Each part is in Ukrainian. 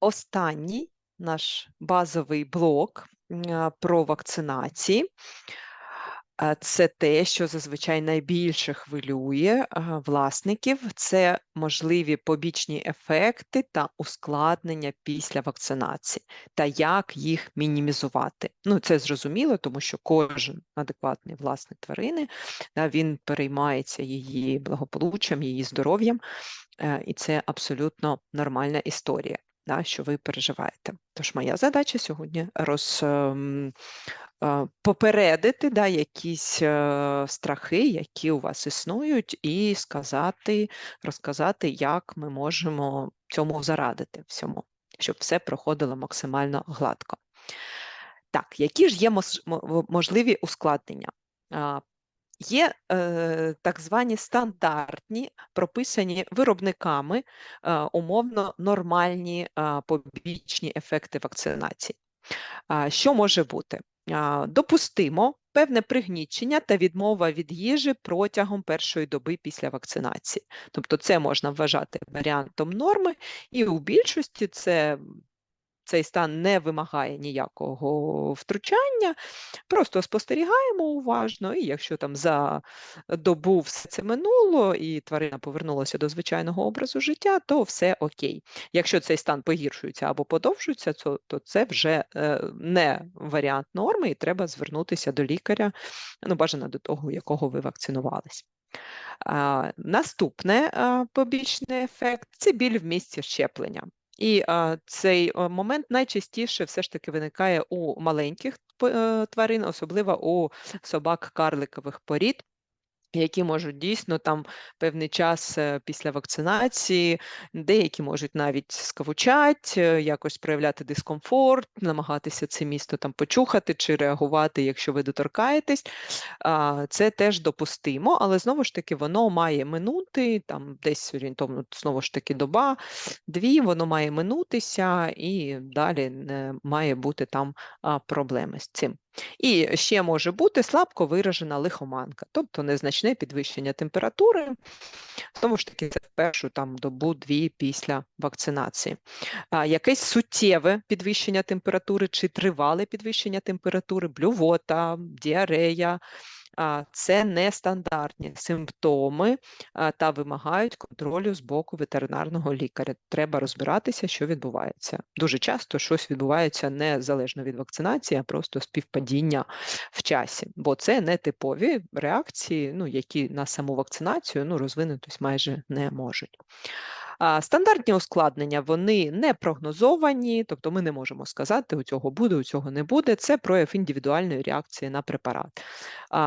останній наш базовий блок про вакцинації. Це те, що зазвичай найбільше хвилює власників, це можливі побічні ефекти та ускладнення після вакцинації, та як їх мінімізувати. Ну, це зрозуміло, тому що кожен адекватний власник тварини він переймається її благополуччям, її здоров'ям, і це абсолютно нормальна історія, да, що ви переживаєте. Тож моя задача сьогодні роз. ем, е, Попередити да, якісь е, страхи, які у вас існують, і сказати, розказати, як ми можемо цьому зарадити всьому, щоб все проходило максимально гладко. Так, які ж є можливі ускладнення? Є е, так звані стандартні, прописані виробниками е, умовно нормальні е, побічні ефекти вакцинації. А, Що може бути? А, Допустимо певне пригнічення та відмова від їжі протягом першої доби після вакцинації. Тобто це можна вважати варіантом норми, і у більшості це. Цей стан не вимагає ніякого втручання, просто спостерігаємо уважно, і якщо там за добу все це минуло і тварина повернулася до звичайного образу життя, то все окей. Якщо цей стан погіршується або подовжується, то, то це вже е, не варіант норми, і треба звернутися до лікаря, ну бажано до того, якого ви вакцинувались. Наступне побічний ефект це біль в місці щеплення. І а, цей момент найчастіше все ж таки виникає у маленьких е, тварин, особливо у собак карликових порід. Які можуть дійсно там певний час е, після вакцинації, деякі можуть навіть скавучать, е, якось проявляти дискомфорт, намагатися це місто там почухати чи реагувати, якщо ви доторкаєтесь. Це теж допустимо, але знову ж таки воно має минути, там десь орієнтовно знову ж таки доба, дві, воно має минутися, і далі не має бути там проблеми з цим. І ще може бути слабко виражена лихоманка, тобто незначне підвищення температури, знову ж таки, це в першу там добу-дві після вакцинації. А, якесь суттєве підвищення температури чи тривале підвищення температури, блювота, діарея. Це нестандартні симптоми та вимагають контролю з боку ветеринарного лікаря. Треба розбиратися, що відбувається. Дуже часто щось відбувається незалежно від вакцинації, а просто співпадіння в часі, бо це не типові реакції, ну, які на саму вакцинацію ну, розвинутись майже не можуть. Стандартні ускладнення вони не прогнозовані, тобто ми не можемо сказати, у цього буде, у цього не буде. Це прояв індивідуальної реакції на препарат.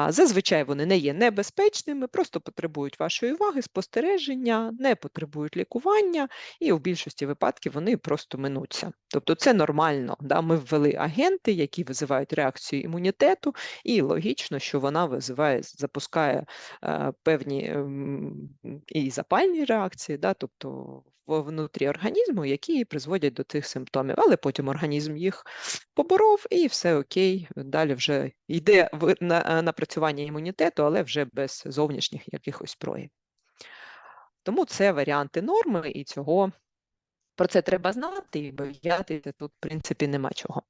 Зазвичай вони не є небезпечними, просто потребують вашої уваги, спостереження, не потребують лікування, і в більшості випадків вони просто минуться. Тобто це нормально. Да? Ми ввели агенти, які визивають реакцію імунітету, і логічно, що вона визиває, запускає е, певні ем, і запальні реакції, да? тобто внутрі організму, які призводять до тих симптомів. Але потім організм їх поборов, і все окей. Далі вже йде на- напрацювання імунітету, але вже без зовнішніх якихось проявів. Тому це варіанти норми, і цього про це треба знати, і боятися тут, в принципі, нема чого.